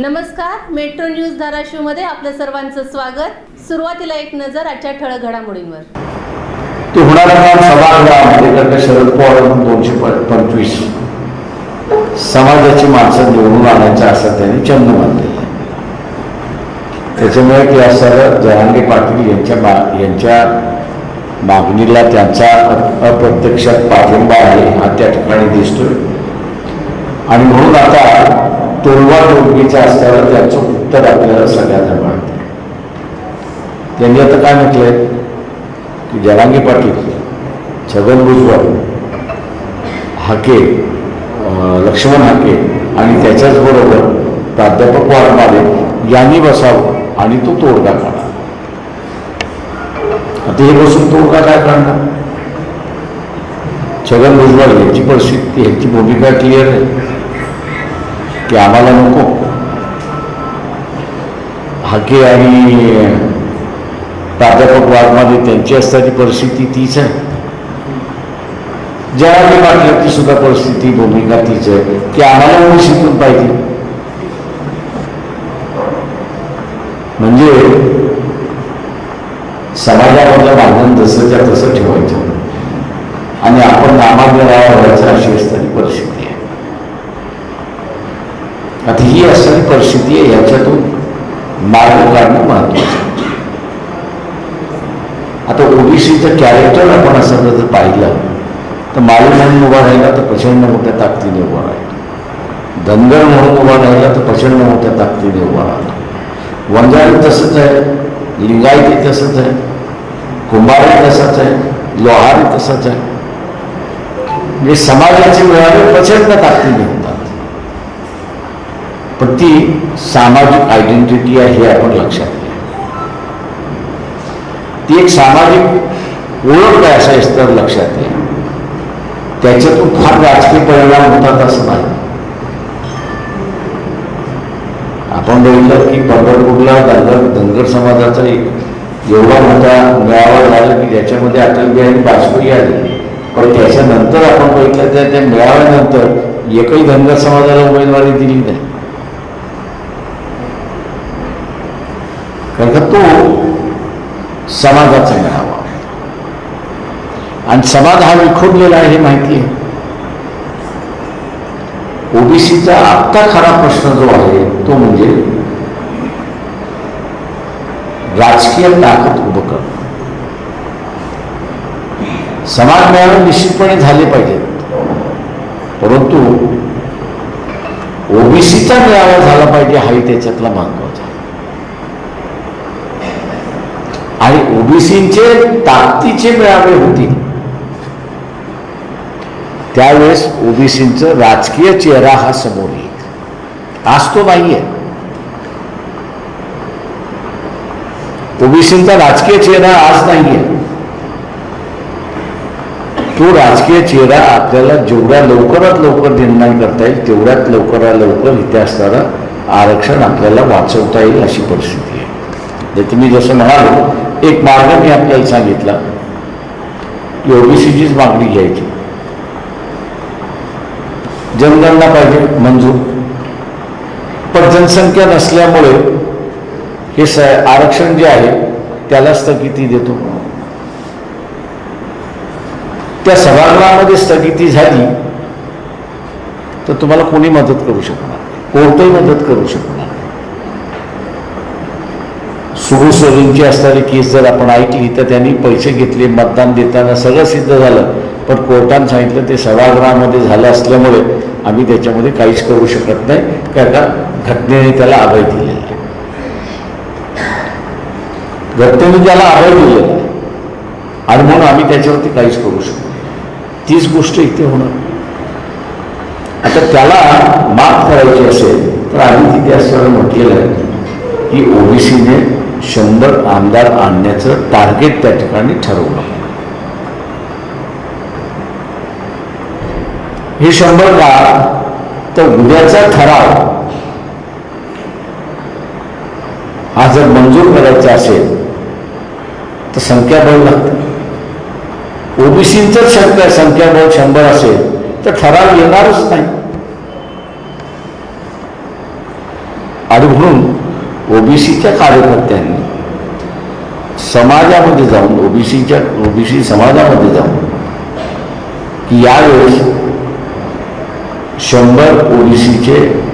नमस्कार metro news धाराशिवमध्ये आपलं सर्वांचं स्वागत. सुरुवातीला एक नजर आजच्या ठळक घडामोडींवर. ते होणार सभागृहामध्ये शरद पवार दोनशे प- पंचवीस. समाजाची माणसं निवडून आणायचं असं त्यांनी चंद मानले. त्याच्यामुळे ते असं जहांगीर पाटील यांच्या मा यांच्या मागणीला त्यांचा अप्रत्यक्षात पाठिंबा आहे हा त्या ठिकाणी दिसतोय. आणि म्हणून आता तोडवा तोडगीचा असल्यावर त्यांचं उत्तर आपल्याला सगळ्यांना मिळतं त्यांनी आता काय म्हटलंय? की जरांगी पाटील छगन भुजबळ हाके लक्ष्मण हाके आणि त्याच्याच बरोबर प्राध्यापक वारमाले यांनी बसावं आणि तो तोडगा काढा. आता हे बसून तोडगा काय काढणार? छगन भुजबळ यांची परिस्थिती यांची भूमिका क्लिअर आहे. की आम्हाला नको. हाके आणि प्राध्यापक वाघमारे त्यांची असणारी परिस्थिती तीच आहे. जरांगी पाटलांची सुद्धा परिस्थिती भूमिका तीच आहे. की आम्हाला ओळशीतून पाहिजे? म्हणजे समाजामधलं बांधण जसंच्या तसं ठेवायचं. आणि आपण नामाग्य व्हायचं अशी असणारी परिस्थिती. आता ही असणारी परिस्थिती आहे याच्यातून मार्ग काढणं महत्वाचं आता ओबीसीचं कॅरेक्टर आपण असं जर पाहिलं तर माळी म्हणून उभा राहिला तर प्रचंड मोठ्या ताकदीने उभा राहिला. धनगर म्हणून उभा राहिला तर प्रचंड मोठ्या ताकदीने उभा राहिला. वंजारी तसंच आहे लिंगायती तसंच आहे कुंभारी तसंच आहे लोहारी तसंच आहे. म्हणजे समाजाचे मिळाले प्रचंड ताकदीने. पण ती सामाजिक आयडेंटिटी आहे हे आपण लक्षात घ्या. ती एक सामाजिक ओळख काय असायची तर लक्षात घ्या. त्याच्यातून फार राजकीय परिणाम होतात असं नाही. आपण बघितलं की पंढरपूरला धनगर धनगर समाजाचा एक एवढा मोठा मेळावा झाला की ज्याच्यामध्ये अटल बिहारी वाजपेयी आली. पण त्याच्यानंतर आपण बघितलं तर त्या मेळाव्यानंतर एकही धनगर समाजाला उमेदवारी दिली नाही. कारण का तो समाजाचा मेळावा आणि समाज हा विखुरलेला आहे हे माहिती आहे. ओबीसीचा आत्ता खरा प्रश्न जो आहे तो म्हणजे राजकीय ताकद उभं करणं. समाज मेळावे निश्चितपणे झाले पाहिजेत परंतु ओबीसीचा मेळावा झाला पाहिजे हाही त्याच्यातला महत्त्वाचा आणि ओबीसीचे ताकदीचे मेळावे होतील. त्यावेळेस ओबीसींचं राजकीय चेहरा हा समोर येईल. आज तो नाहीये. ओबीसींचा राजकीय चेहरा आज नाहीये. तो राजकीय चेहरा आपल्याला जेवढ्या लवकरात लवकर निर्माण करता येईल तेवढ्यात लवकरात लवकर इथे आरक्षण आपल्याला वाचवता येईल अशी परिस्थिती आहे. तुम्ही जसं म्हणालो एक मार्ग मी आपल्याला सांगितला. की ओबीसीचीच मागणी घ्यायची. जनगणना पाहिजे मंजूर. पण जनसंख्या नसल्यामुळे हे स आरक्षण जे आहे त्याला स्थगिती देतो. त्या सभागृहामध्ये स्थगिती झाली तर तुम्हाला कोणी मदत करू शकणार? कोणतंही मदत करू शकणार? सुरू सोयींची असणारी केस जर आपण ऐकली तर त्यांनी पैसे घेतले मतदान देताना सगळं सिद्ध झालं. पण कोर्टानं सांगितलं ते सभागृहामध्ये झालं असल्यामुळे आम्ही त्याच्यामध्ये काहीच करू शकत नाही कारण का? घटनेने त्याला अभय दिलेला आहे. घटनेने त्याला अभय दिलेला आहे. आणि म्हणून आम्ही त्याच्यावरती काहीच करू शकतो तीच गोष्ट इथे होणार. आता त्याला माफ करायची असेल तर आम्ही तिथे असं म्हटलेलं आहे की ओबीसीने शंभर आमदार आणण्याचं टार्गेट त्या ठिकाणी ठरवलं. हे शंभर का तर उद्याचा ठराव हा जर मंजूर करायचा असेल तर संख्याबळ लागतं. ओबीसींचंच संख्या संख्याबळ शंभर असेल तर ठराव येणारच नाही. आणि म्हणून ओबीसीच्या कार्यकर्त्यांनी समाजामध्ये जाऊन ओबीसीच्या ओबीसी समाजामध्ये जाऊन की यावेळेस शंभर ओबीसीचे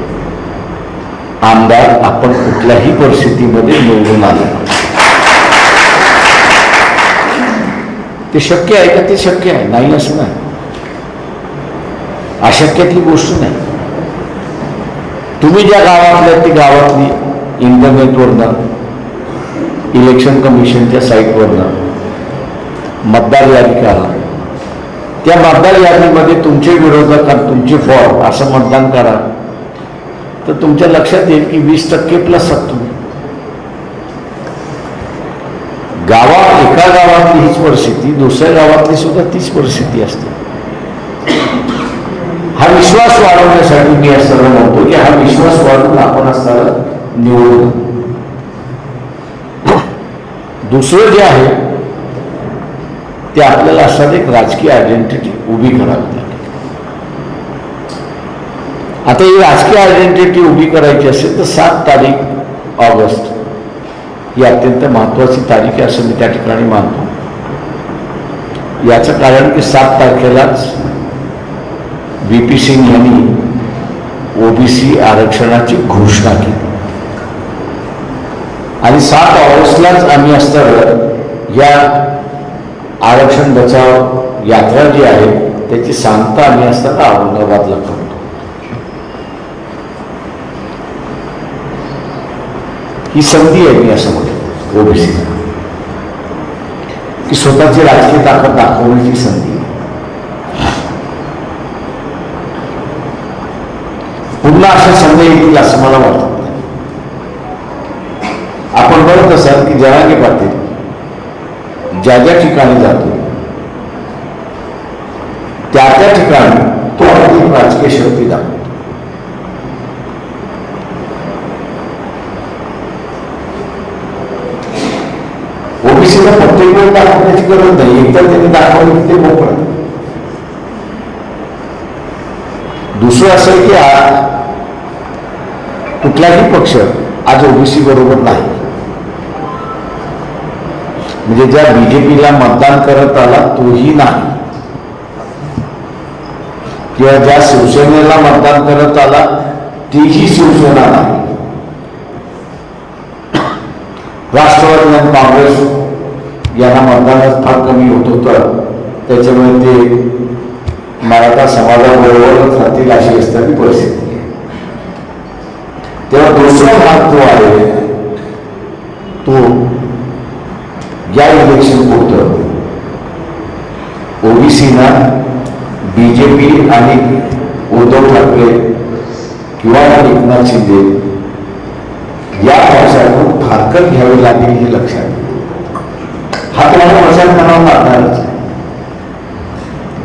आमदार आपण कुठल्याही परिस्थितीमध्ये निवडून आलो ते शक्य आहे का? ते शक्य आहे. नाही असं नाही. अशक्यातली गोष्ट नाही. तुम्ही ज्या गावातल्या ती गावातली इंटरनेटवरनं इलेक्शन कमिशनच्या साईटवरनं मतदार यादी करा त्या मतदार यादीमध्ये तुमचे विरोधक तुमचे फॉर असं मतदान करा. तर तुमच्या लक्षात येईल की वीस टक्के प्लस आहात तुम्ही. एका गावातली हीच परिस्थिती दुसऱ्या गावातली सुद्धा तीच परिस्थिती असते. हा विश्वास वाढवण्यासाठी मी असं म्हणतो की हा विश्वास वाढवून आपण असताना निवडून दुसरं जे आहे ते आपल्याला असतात एक राजकीय आयडेंटिटी उभी करावी लागेल. आता ही राजकीय आयडेंटिटी उभी करायची असेल तर सात तारीख ऑगस्ट ही अत्यंत महत्वाची तारीख आहे असं मी त्या ठिकाणी मानतो. याचं कारण की सात तारखेलाच बी पी सिंग यांनी ओबीसी आरक्षणाची घोषणा केली. आणि सात ऑगस्टलाच आम्ही असताना या आरक्षण बचाव यात्रा जी आहे त्याची सांगता आम्ही असताना औरंगाबादला करतो. ही संधी आहे मी असं म्हणतो ओबीसीला की स्वतःची राजकीय ताकद दाखवण्याची संधी पुन्हा अशा संधी येतील असं मला वाटतं नाही. आपण बघत असाल की जरांगे पाटील ज्या ज्या ठिकाणी जातो त्या त्या ठिकाणी तो अधिक राजकीय शक्ती दाखवतो. ओबीसीला प्रत्येक वेळ दाखवण्याची गरज नाही एकदा त्यांनी दाखवलं की ते मोकळं. दुसरं असं की कुठलाही पक्ष आज ओबीसी बरोबर नाही. म्हणजे ज्या बीजेपीला मतदान करत आला तोही नाही. किंवा ज्या शिवसेनेला मतदान करत आला तीही शिवसेना नाही. राष्ट्रवादी आणि काँग्रेस यांना मतदानात फार कमी होत होतं. त्याच्यामुळे ते मराठा समाजाबरोबरच राहतील अशी असताना परिस्थिती आहे. तेव्हा दुसरा भाग जो आहे तो या इलेक्शन पुरतं. ओबीसीना बी जे पी आणि उद्धव ठाकरे किंवा एकनाथ शिंदे या पक्षातून फारकत घ्यावी लागेल हे लक्षात हा तुम्हाला प्रचार करावा लागणारच.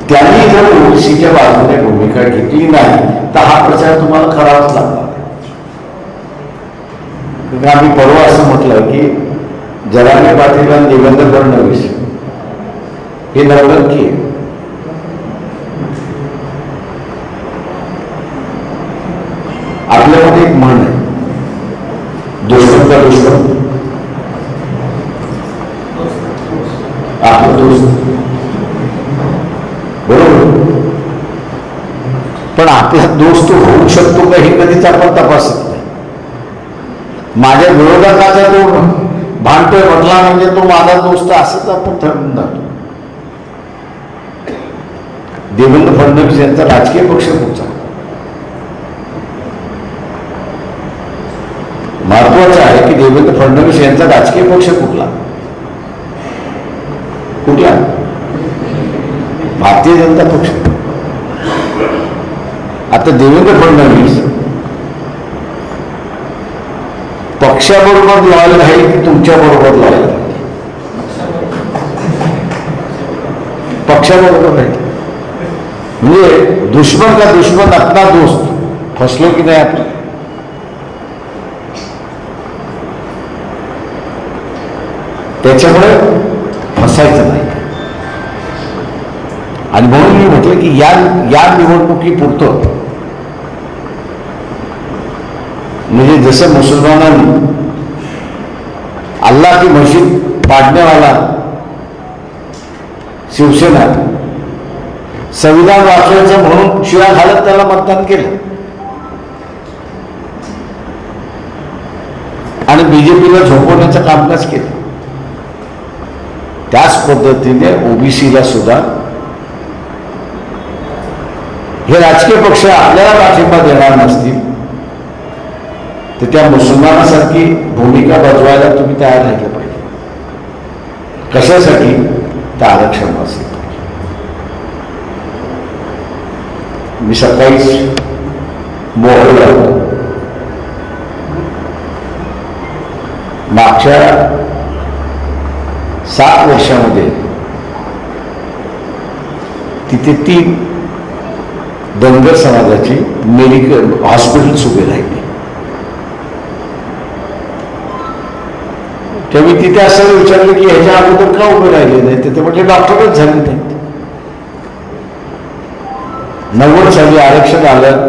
त्यांनी जर ओबीसीच्या बाजूने भूमिका घेतली नाही तर हा प्रचार तुम्हाला करावाच लागणार. आम्ही परवा असं म्हटलं की जरांगे पाटील निबंध देवेंद्र फडणवीस हे नवलंकी आहे. आपल्यामध्ये एक म्हण आहे. दुश्मन का आपला दोस्त. बरोबर? पण आपला दोस्त होऊ शकतो का हे कधीच आपण तपासत नाही. माझ्या विरोधकाचा तो भांडतोय म्हटला म्हणजे तो माझा दोस्त असंच आपण ठरवून जातो देवेंद्र फडणवीस यांचा राजकीय पक्ष कुठचा महत्वाचं आहे की देवेंद्र फडणवीस यांचा राजकीय पक्ष कुठला? कुठला? भारतीय जनता पक्ष. आता देवेंद्र फडणवीस पक्षाबरोबर लॉयल आहे की तुमच्याबरोबर पक्षाबरोबर नाही. म्हणजे दुश्मन का दुश्मन अपना दोस्त. फसलो की नाही आपण? त्याच्यामुळे फसायचं नाही. आणि म्हणून मी म्हटलं की या या निवडणुकीपुरतं म्हणजे जसं मुसलमानांनी अल्ला की मस्जिद पाडण्यावाला शिवसेना संविधान वाचवायचं म्हणून शिवाय घालत त्याला मतदान केलं. आणि बीजेपीला झोपवण्याचं कामकाज केलं. त्याच पद्धतीने ओबीसीला सुद्धा हे राजकीय पक्ष आपल्याला पाठिंबा देणार नसतील तर त्या मुसलमानासारखी भूमिका बजवायला तुम्ही तयार राहिलं पाहिजे. कशासाठी? तर आरक्षण असेल मी सकाळीच मोहरला होतो. मागच्या सात वर्षामध्ये तिथे तीन धनगर समाजाची मेडिकल हॉस्पिटल्स उभे राहिले. तेव्हा मी तिथे असं विचारलं की ह्याच्या अगोदर का उभे राहिले नाही तिथे ते डॉक्टरच झाले नाहीत. नव्वद साली आरक्षण आलं.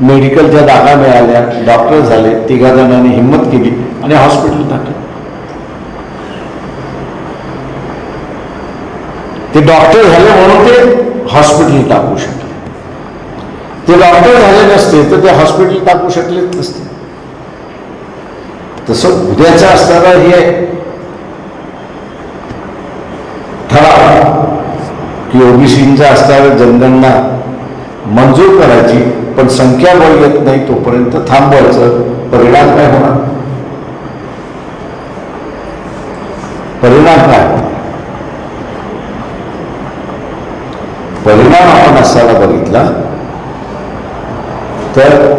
मेडिकलच्या जागा मिळाल्या डॉक्टर झाले. तिघा जणांनी हिंमत केली आणि हॉस्पिटल टाकलं. ते डॉक्टर झाले म्हणून ते हॉस्पिटल टाकू शकले. ते डॉक्टर झाले नसते तर ते हॉस्पिटल टाकू शकलेच नसते. तसं उद्याचा असताना हे ठराव की ओबीसींचा असणाऱ्या जनगणना मंजूर करायची पण संख्याबळ येत नाही तोपर्यंत थांबवायचं. परिणाम काय होणार? परिणाम काय? परिणाम आपण असायला बघितला तर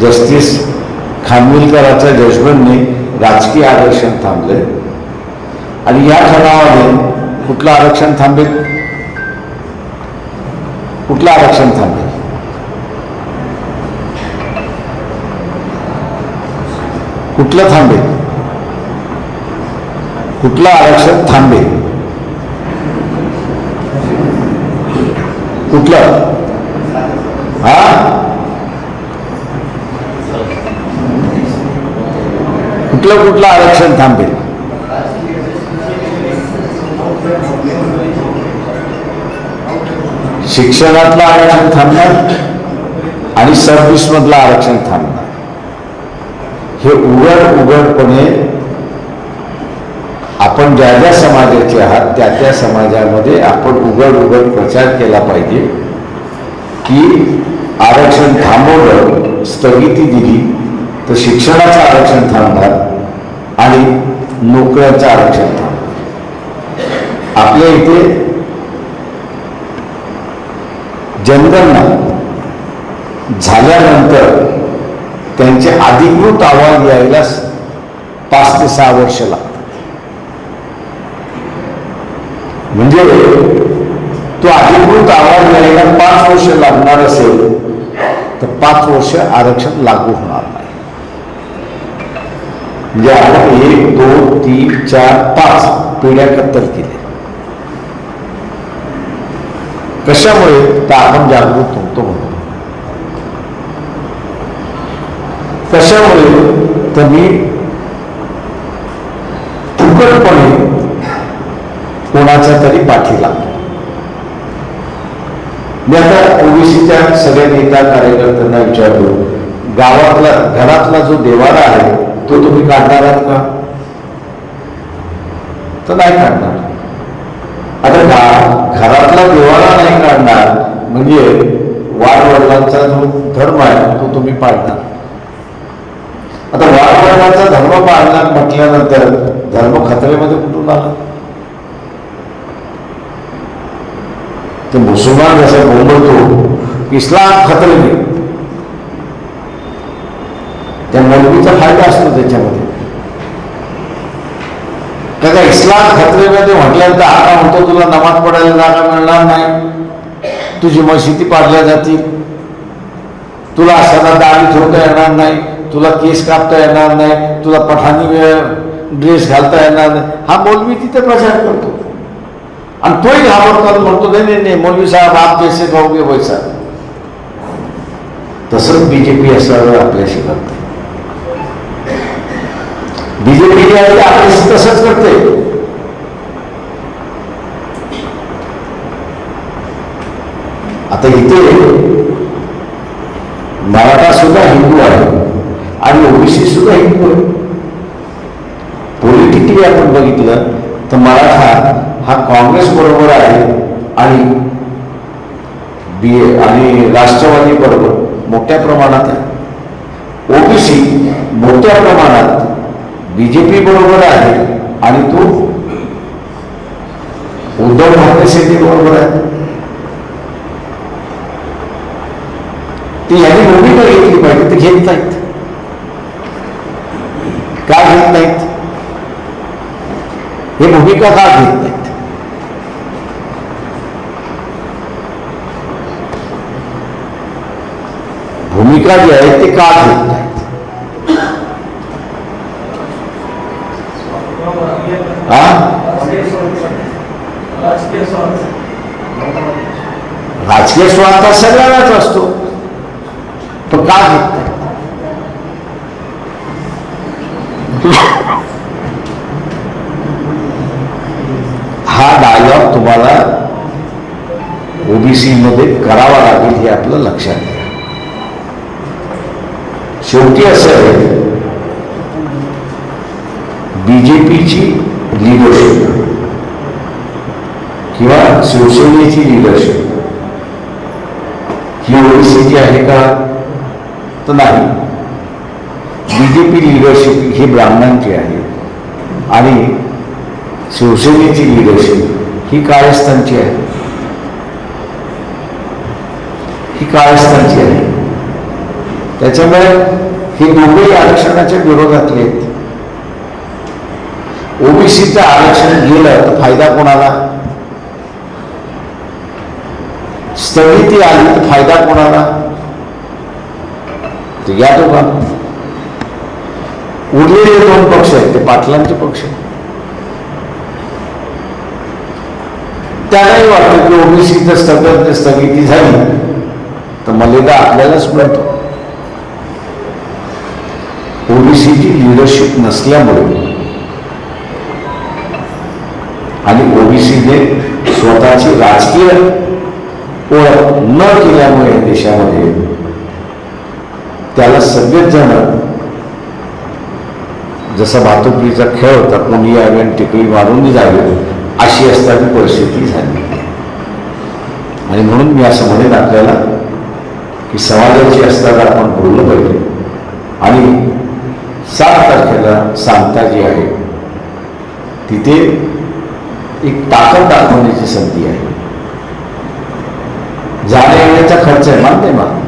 जस्टिस खानविलकराच्या जजमेंटने राजकीय आरक्षण थांबले. आणि या ठरावाने कुठलं आरक्षण थांबेल? कुठलं आरक्षण थांबेल? कुठलं थांबेल? कुठलं आरक्षण थांबेल? कुठलं हा कुठलं कुठलं आरक्षण थांबेल? शिक्षणातलं आरक्षण थांबणार आणि सर्व्हिसमधलं आरक्षण थांबणार. हे उघड उघडपणे आपण ज्या ज्या समाजाचे आहात त्या त्या समाजामध्ये आपण उघड उघड प्रचार केला पाहिजे की आरक्षण थांबवलं स्थगिती दिली तर शिक्षणाचं आरक्षण थांबणार आणि नोकऱ्यांचं आरक्षण आपल्या इथे जनगणना झाल्यानंतर त्यांचे अधिकृत अहवाल यायला पाच ते सहा वर्ष लागतात. म्हणजे तो अधिकृत अहवाल यायला पाच वर्ष लागणार असेल तर पाच वर्ष आरक्षण लागू होणार नाही. म्हणजे आपण एक दोन तीन चार पाच पिढ्या कत्तर केल्या. कशामुळे? तर आपण जागृत होतो म्हणून. कशामुळे? तर मी फुकटपणे कोणाचा तरी पाठी लागतो मी आता ओबीसीच्या सगळ्या नेता कार्यकर्त्यांना विचारलो गावातला घरातला जो देवारा आहे तो तुम्ही काढणार आहात का? तर नाही काढणार. आता का घरातला देवाला नाही काढणार म्हणजे वाडवडिलांचा जो धर्म आहे तो तुम्ही पाळणार. आता वाडवडिलांचा धर्म पाळणार म्हटल्यानंतर धर्म खतरेमध्ये कुठून आला? ते मुसलमान जसं बोंबलतो इस्लाम खतरे त्या मौलवीचा फायदा असतो त्याच्यामध्ये. त्याचा इस्लाम खतरेमध्ये म्हटल्यानंतर आता म्हणतो तुला नमाज पडायला जागा मिळणार नाही. तुझी मशिदी पाडल्या जातील. तुला असाला दाढी ठेवता येणार नाही. तुला केस कापता येणार नाही. तुला पठाणी ड्रेस घालता येणार नाही. हा मौलवी तिथे प्रचार करतो. आणि तोही घाबरतो म्हणतो नाही नाही नाही मौलवी साहेब आप जैसे कहोगे वैसा. तसंच बीजेपी असावं आपल्याशी करते बीजेपी आहे ते आपल्याशी तसंच करते. आता इथे मराठा सुद्धा हिंदू आहे आणि ओबीसी सुद्धा हिंदू आहे. पॉलिटिकली आपण बघितलं तर मराठा हा काँग्रेस बरोबर आहे आणि बी आणि राष्ट्रवादी बरोबर मोठ्या प्रमाणात आहे. ओबीसी मोठ्या प्रमाणात बीजेपी बरोबर आहे आणि तो उद्धव ठाकरे सेने बरोबर आहे. यांनी भूमिका घेतली पाहिजे, ते घेत नाहीत. का घेत नाहीत? हे भूमिका का घेत नाहीत? भूमिका जी आहे का घेत नाहीत? राजकीय स्वार्थ सगळ्यालाच सगळ्यांनाच असतो. पण का घेत हा डायलॉग तुम्हाला ओबीसी मध्ये करावा लागेल हे आपलं लक्षात घ्या. शेवटी असं आहे बीजेपीची लिडरशिप किंवा शिवसेनेची लिडरशिप ही ओबीसीची आहे का? तर नाही. बीजेपी लिडरशिप ही ब्राह्मणांची आहे. आणि शिवसेनेची लिडरशिप ही कायस्थांची आहे. ही कायस्थांची आहे. त्याच्यामुळे हे दोघेही आरक्षणाच्या विरोधातले आहेत. ओबीसीचं आरक्षण गेलं तर फायदा कोणाला? स्थगिती आली तर फायदा कोणाला? तर या दोघांना उरलेले दोन पक्ष आहेत ते पाटलांचे पक्ष त्यालाही त्यांनाही वाटतं की ओबीसीचं स्थगन स्थगिती झाली तर मलेदा आपल्यालाच मिळतो. ओबीसीची लिडरशिप नसल्यामुळे आणि ओबीसीने स्वतःची राजकीय ओळख न केल्यामुळे देशामध्ये त्याला सगळेच जण जसा भातुकलीचा खेळ होता कोणी यावे आणि टिकळी मारून जावे अशी असताना परिस्थिती झाली. आणि म्हणून मी असं म्हणेन आपल्याला की समाजाची असताना आपण बोललं पाहिजे. आणि सात तारखेला सांगता जी आहे तिथे एक ताकद दाखवण्याची संधी आहे. जाण्या येण्याचा खर्च आहे मान्य आहे मला.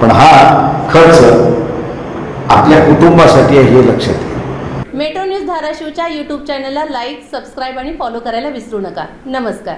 पण हा खर्च आपल्या कुटुंबासाठी आहे हे लक्षात घ्या. मेट्रो न्यूज धाराशिवच्या यूट्यूब चॅनलला लाईक सबस्क्राईब आणि फॉलो करायला विसरू नका. नमस्कार.